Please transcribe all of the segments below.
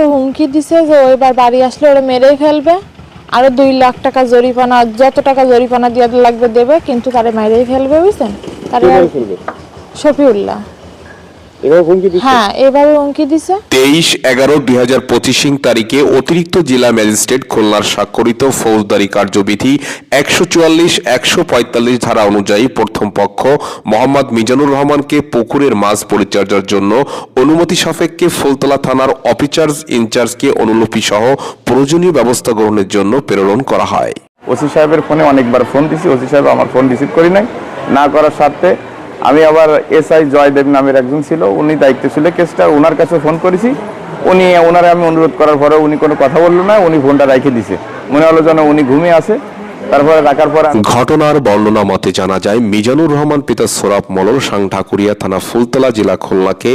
কাছে হুমকি দিছে যে ওইবার বাড়ি আসলে ওরা মেরেই ফেলবে। আরও দুই লাখ টাকা জরিপানা যত টাকা জরিপানা দিয়ে লাগবে দেবে কিন্তু তারে মেরেই ফেলবে বুঝছেন? তারে শফিউল্লাহ। হ্যাঁ এভাবে হুমকি দিছে। তেইশ এগারো দুই হাজার পঁচিশ তারিখে অতিরিক্ত জেলা ম্যাজিস্ট্রেট খুলনার স্বাক্ষরিত ফৌজদারি কার্যবিধি একশো চুয়াল্লিশ একশো পঁয়তাল্লিশ ধারা অনুযায়ী প্রথম পক্ষ মোহাম্মদ মিজানুর রহমানকে পুকুরের মাছ পরিচর্যার জন্য অনুমতি সাপেক্ষে ফুলতলা থানার অফিসার্স ইনচার্জকে অনুলিপি সহ প্রয়োজনীয় ব্যবস্থা গ্রহণের জন্য প্রেরণ করা হয়। ওসি সাহেবের ফোনে অনেকবার ফোন দিছি ওসি সাহেব আমার ফোন রিসিভ করি নাই। না করার স্বার্থে আমি আবার এসআই জয়দেব নামের একজন ছিল, উনি দায়িত্ব ছিল কেসটা ওনার কাছে ফোন করেছি। উনি ওনারে আমি অনুরোধ করার পরে উনি কোনো কথা বলল না, উনি ফোনটা রেখে দিছে। মনে হলো যেন উনি ঘুমিয়ে আছে। তারপরে রাখার পরে ঘটনার বর্ণনা মতে জানা যায়, মিজানুর রহমান পিতা সোরাব মলল সাং ঢাকুরিয়া থানা ফুলতলা জেলা খুলনাকে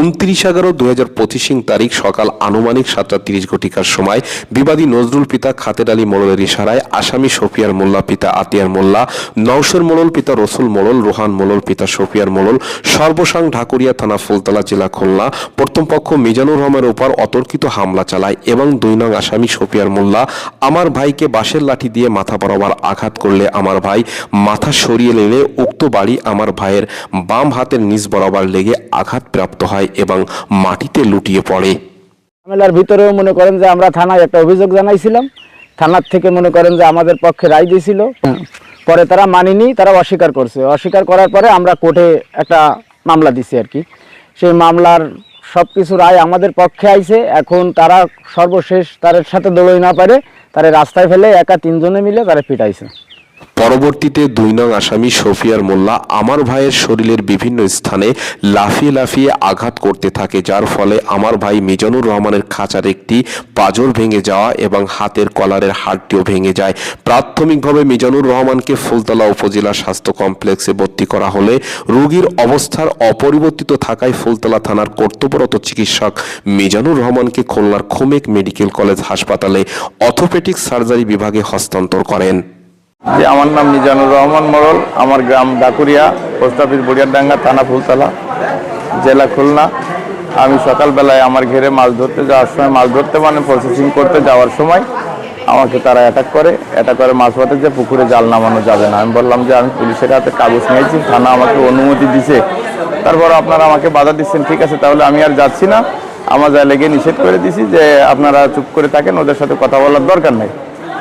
উনত্রিশ এগারো দুই হাজার পঁচিশ তারিখ সকাল আনুমানিক সাতটা তিরিশ ঘটিকার সময় বিবাদী নজরুল পিতা খাতের আলী মোড়লের ইশারায় আসামি শফিয়ার মোল্লা পিতা আতিয়ার মোল্লা, নওশর মোড়ল পিতা রসুল মোড়ল রোহান মোড়ল পিতা শফিয়ার মোড়ল সর্বসাং ঢাকুরিয়া থানা ফুলতলা জেলা খুলনা, প্রথম পক্ষ মিজানুর রহমানের উপর অতর্কিত হামলা চালায় এবং দুই নং আসামি শফিয়ার মোল্লা, আমার ভাইকে বাঁশের লাঠি দিয়ে মাথা বরাবর আঘাত করলে আমার ভাই মাথা সরিয়ে নিলে উক্ত বাড়ি আমার ভাইয়ের বাম হাতের নিচ বরাবর লেগে আঘাতপ্রাপ্ত হয় এবং মাটিতে লুটিয়ে পড়ে। ঝামেলার ভিতরেও মনে করেন যে আমরা থানায় একটা অভিযোগ জানাইছিলাম। থানার থেকে মনে করেন যে আমাদের পক্ষে রায় দিয়েছিল। পরে তারা মানিনি, তারা অস্বীকার করছে। অস্বীকার করার পরে আমরা কোর্টে একটা মামলা দিছি আর কি। সেই মামলার সব কিছু রায় আমাদের পক্ষে আইছে। এখন তারা সর্বশেষ তাদের সাথে দৌড়ই না পারে। তারা রাস্তায় ফেলে একা তিনজনে মিলে তারা পিটাইছে। পরবর্তীতে দুই নং আসামি শফিয়ার মোল্লা আমার ভাইয়ের শরীরের বিভিন্ন স্থানে লাফিয়ে লাফিয়ে আঘাত করতে থাকে, যার ফলে আমার ভাই মিজানুর রহমানের খাঁচার একটি পাজর ভেঙে যাওয়া এবং হাতের কলারের হাড়টিও ভেঙে যায়। প্রাথমিকভাবে মিজানুর রহমানকে ফুলতলা উপজেলা স্বাস্থ্য কমপ্লেক্সে ভর্তি করা হলে রোগীর অবস্থার অপরিবর্তিত থাকায় ফুলতলা থানার কর্তব্যরত চিকিৎসক মিজানুর রহমানকে খুলনার খুমেক মেডিকেল কলেজ হাসপাতালে অর্থোপেডিক সার্জারি বিভাগে হস্তান্তর করেন। যে আমার নাম মিজানুর রহমান মোড়ল, আমার গ্রাম ডাকুরিয়া, পোস্ট অফিস বুড়িয়ারডাঙ্গা, থানা ফুলতলা, জেলা খুলনা। আমি সকালবেলায় আমার ঘেরে মাছ ধরতে যাওয়ার সময়, মাছ ধরতে মানে প্রসেসিং করতে যাওয়ার সময় আমাকে তারা অ্যাটাক করে। অ্যাটাক করে মাছ ধরতে যে পুকুরে জাল নামানো যাবে না। আমি বললাম যে আমি পুলিশের হাতে কাগজ নিয়েছি, থানা আমাকে অনুমতি দিছে। তারপর আপনারা আমাকে বাধা দিচ্ছেন, ঠিক আছে, তাহলে আমি আর যাচ্ছি না। আমার যা লেগে নিষেধ করে দিছি যে আপনারা চুপ করে থাকেন, ওদের সাথে কথা বলার দরকার নেই।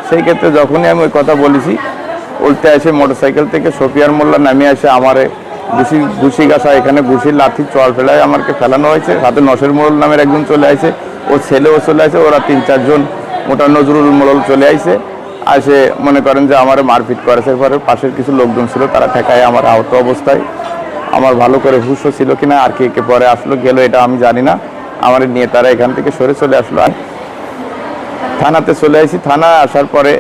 সেই ক্ষেত্রে যখনই আমি ওই কথা বলেছি, উল্টে এসে মোটরসাইকেল থেকে সফিয়ার মোল্লা নামে এসে আমারে ঘুষি ঘুষি গাছা এখানে ঘুষির লাঠি চল ফেলায় আমাকে ফেলানো হয়েছে। হাতে নসের মোড়ল নামের একজন চলে আসে ও ছেলেও চলে আসে ওরা তিন, চারজন মোটা নজরুল মোড়ল চলে আসে আসে মনে করেন যে আমার মারপিট করেছে। পরে পাশের কিছু লোকজন ছিল, তারা ঠেকায় আমার আহত অবস্থায়। আমার ভালো করে হুশও ছিল কিনা, আর কে কে পরে আসলো, গেল, এটা আমি জানি না। আমার নিয়ে তারা এখান থেকে সরে চলে আসলো। থানাতে চলে আসি থানা আসার পরে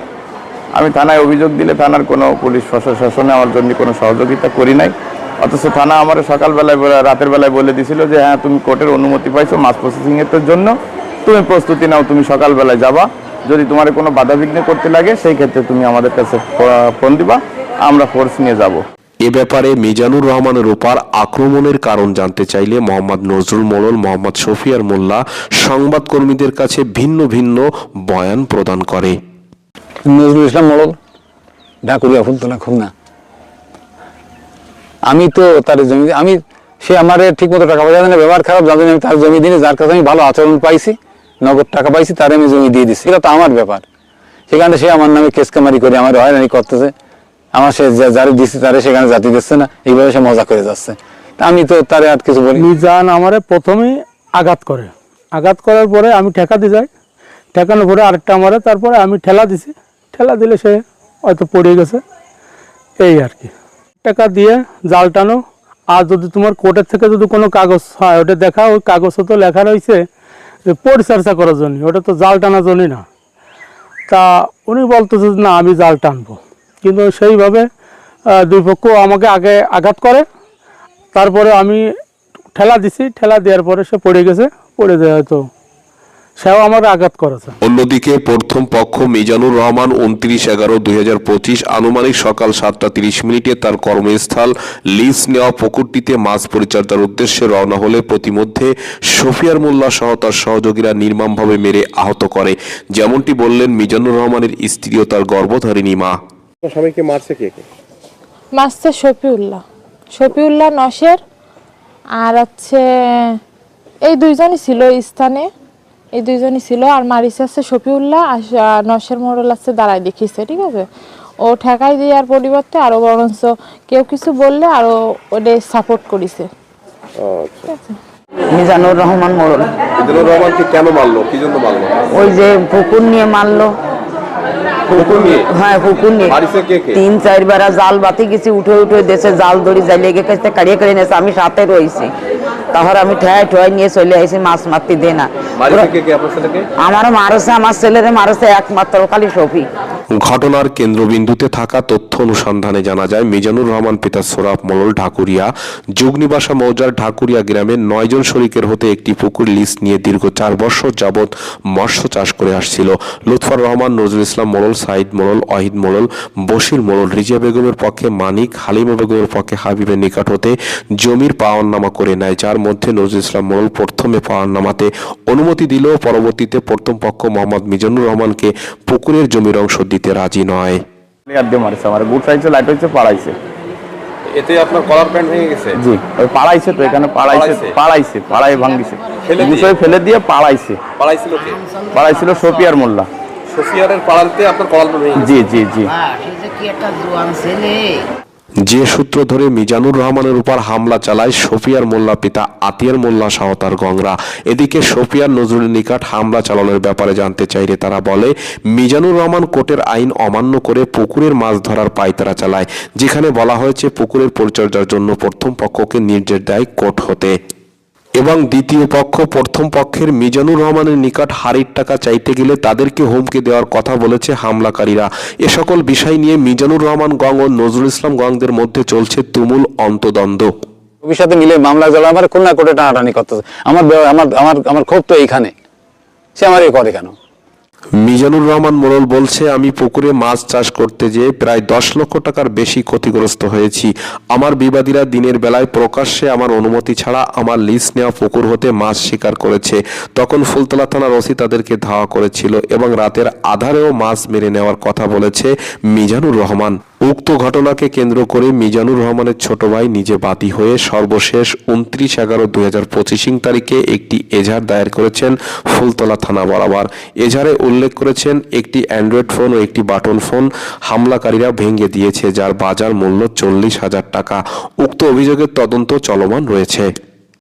আমি থানায় অভিযোগ দিলে থানার কোনো পুলিশ প্রশাসনে আমার জন্য কোনো সহযোগিতা করি নাই। অথচ থানা আমার সকালবেলায় বলে- রাতের বেলায় বলে দিছিল যে হ্যাঁ তুমি কোর্টের অনুমতি পাইছো মাছ প্রসেসিংয়ের জন্য। তুমি প্রস্তুতি নাও, তুমি সকালবেলায় যাবা। যদি তোমার কোনো বাধা বিঘ্ন করতে লাগে, সেই ক্ষেত্রে তুমি আমাদের কাছে ফোন দিবা। আমরা ফোর্স নিয়ে যাব। এ ব্যাপারে মিজানুর রহমানের উপর আক্রমণের কারণ জানতে চাইলে মোহাম্মদ নজরুল মোড়ল মোহাম্মদ শফিয়ার মোল্লা সংবাদকর্মীদের কাছে ভিন্ন ভিন্ন বয়ান প্রদান করে। নজরুল ইসলাম মোড়ল ঢাকুরিয়া ফুলতলা খুলনা। আমি তো তার জমি আমি সে আমার ঠিক মতো টাকা পয়সা না, ব্যবহার খারাপ জন্য আমি তার জমি দিনে যার কাছে আমি ভালো আচরণ পাইছি নগদ টাকা পাইছি তার আমি জমি দিয়ে দিচ্ছি এটা তো আমার ব্যাপার। সেখানে সে আমার নামে কেস কামারি করে আমার হয়রানি করতেছে। আমার সে যারে দিচ্ছে তারে সেখানে জাতি দিচ্ছে না এইভাবে সে মজা করে যাচ্ছে। আমি তো তারে আর কিছু বলি মিজান আমারে প্রথমে আঘাত করে। আঘাত করার পরে আমি ঠেকা দিয়ে যাই। ঠেকানোর পরে আরেকটা আমারে তারপরে আমি ঠেলা দিছি। ঠেলা দিলে সে হয়তো পড়ে গেছে। এই আর কি। টাকা দিয়ে জাল টানো। আর যদি তোমার কোর্টের থেকে যদি কোনো কাগজ হয় ওটা দেখা ওই কাগজে তো লেখা রয়েছে যে পরিচর্যা করার জন্য। ওটা তো জাল টানার জন্যই না। তা উনি বলতো যে, না আমি জাল টানবো। কিন্তু সেইভাবে দুই পক্ষ আমাকে আগে আঘাত করে। তারপরে আমি ঠেলা দিছি, ঠেলা দেওয়ার পরে সে পড়ে গেছে, পড়ে যায় হয়তো। সেও আমার আঘাত করেছে। অন্যদিকে প্রথম পক্ষ মিজানুর রহমান উনত্রিশ এগারো দুই আনুমানিক সকাল সাতটা তিরিশ মিনিটে তার কর্মস্থল লিজ নেওয়া পুকুরটিতে মাছ পরিচর্যার উদ্দেশ্যে রওনা হলে প্রতিমধ্যে শফিয়ার মোল্লা সহ তার সহযোগীরা নির্মমভাবে মেরে আহত করে। যেমনটি বললেন মিজানুর রহমানের স্ত্রী ও তার গর্ভধারিণী মা। স্বামীকে মারছে কে কে? মাসছে শফিউল্লাহ। শফিউল্লাহ নশের আর হচ্ছে এই দুইজনই ছিল স্থানে। এই দুইজনই ছিল আর মারিছে আছে শফিউল্লাহ আর নশের মোড়ল আছে দাঁড়ায় দেখিছে ঠিক আছে? ও ঠেকাই দেওয়ার পরিবর্তে আরও বরঞ্চ কেউ কিছু বললে আরও ওটা সাপোর্ট করিছে। আচ্ছা। মিজানুর রহমান মোড়ল। মিজানুর রহমানকে কেন মারলো? কি জন্য মারলো? ওই যে পুকুর নিয়ে মারলো। হ্যাঁ চার তিন চারবার জাল বাতি গেছি উঠে উঠে দেশে জাল দড়ি জাল লেগে কাছে কাড়িয়ে কাড়িয়ে নিয়েছে আমি সাথে রয়েছি। তারপর আমি ঠেয়াই ঠেয়াই নিয়ে চলে আসি মাছ মারতে দে না আমারও মারছে আমার ছেলেরে মারছে একমাত্র খালি সফি ঘটনার কেন্দ্রবিন্দুতে থাকা তথ্য অনুসন্ধানে জানা যায়, মিজানুর রহমান পিতা সোরাফ মোলল ঢাকুরিয়া, যুগনিবাসা মৌজার ঢাকুরিয়া গ্রামের নয়জন শরিকের হতে একটি পুকুর লিজ নিয়ে দীর্ঘ চার বছর যাবৎ মৎস্য চাষ করে আসছিল। লুৎফর রহমান, নজরুল ইসলাম মোলল সাইদ মোলল অহিদ মোলল বশির মোলল রিজিয়া বেগমের পক্ষে মানিক, হালিমা বেগমের পক্ষে হাবিবের নিকট হতে জমির পাওয়ারনামা করে নেয়, যার মধ্যে নজরুল ইসলাম মোলল প্রথমে পাওয়ারনামাতে অনুমতি দিলেও পরবর্তীতে প্রথম পক্ষ মোহাম্মদ মিজানুর রহমানকে পুকুরের জমির অংশ দিতে রাজি নয়। মারছে আমার গুড সাইজে লাইট হচ্ছে পাড়াইছে। এতে আপনার কলার প্যান্ট ভেঙে গেছে? জি ওই পাড়াইছে তো এখানে পাড়াইছে পাড়াইছে? পাড়াইছে পাড়াই ভাঙ্গিছে। ফেলে দিয়ে? ফেলে দিয়ে পাড়াইছে। পাড়াইছিল কে? পাড়াইছিল সফিয়ার মোল্লা। সোফিয়ারের পাড়াতে আপনার কলার প্যান্ট জি জি জি। কি একটা জোয়ান ছেলে। যে সূত্র ধরে মিজানুর রহমানের উপর হামলা চালায় সোফিয়ার মোল্লা পিতা আতিয়ার মোল্লা সহ তার গংরা এদিকে সোফিয়ার নজরুলের নিকট হামলা চালানোর ব্যাপারে জানতে চাইলে তারা বলে, মিজানুর রহমান কোর্টের আইন অমান্য করে পুকুরের মাছ ধরার পায়তারা চালায়, যেখানে বলা হয়েছে পুকুরের পরিচর্যার জন্য প্রথম পক্ষকে নির্দেশ দেয় কোর্ট হতে। এবং দ্বিতীয় পক্ষ, প্রথম পক্ষের মিজানুর রহমানের নিকট হারির টাকা চাইতে গেলে তাদেরকে হুমকি দেওয়ার কথা বলেছে হামলাকারীরা। এ সকল বিষয় নিয়ে মিজানুর রহমান গং ও নজরুল ইসলাম গংদের মধ্যে চলছে তুমুল অন্তদ্বন্দ্ব। ভবিষ্যতে মিলে মামলা জ্বালা আমার খুলনা কোর্টে টানাটানি করতেছে। আমার আমার আমার আমার ক্ষোভ তো এইখানে। সে আমার এ করে কেন? মিজানুর রহমান মোড়ল বলছে, আমি পুকুরে মাছ চাষ করতে যেয়ে প্রায় দশ লক্ষ টাকার বেশি ক্ষতিগ্রস্ত হয়েছি। আমার বিবাদীরা দিনের বেলায় প্রকাশ্যে আমার অনুমতি ছাড়া আমার লিজ নেওয়া পুকুর হতে মাছ শিকার করেছে। তখন ফুলতলা থানার ওসি তাদেরকে ধাওয়া করেছিল এবং রাতের আধারেও মাছ মেরে নেওয়ার কথা বলেছে মিজানুর রহমান। উক্ত ঘটনাকে কেন্দ্র করে মিজানুর রহমানের ছোট ভাই নিজে বাদী হয়ে সর্বশেষ উনত্রিশ এগারো দুই হাজার পঁচিশিং তারিখে একটি এজাহার দায়ের করেছেন ফুলতলা থানা বরাবর। এজাহারে উল্লেখ করেছেন, একটি অ্যান্ড্রয়েড ফোন ও একটি বাটন ফোন হামলাকারীরা ভেঙে দিয়েছে, যার বাজার মূল্য চল্লিশ হাজার টাকা। উক্ত অভিযোগের তদন্ত চলমান রয়েছে।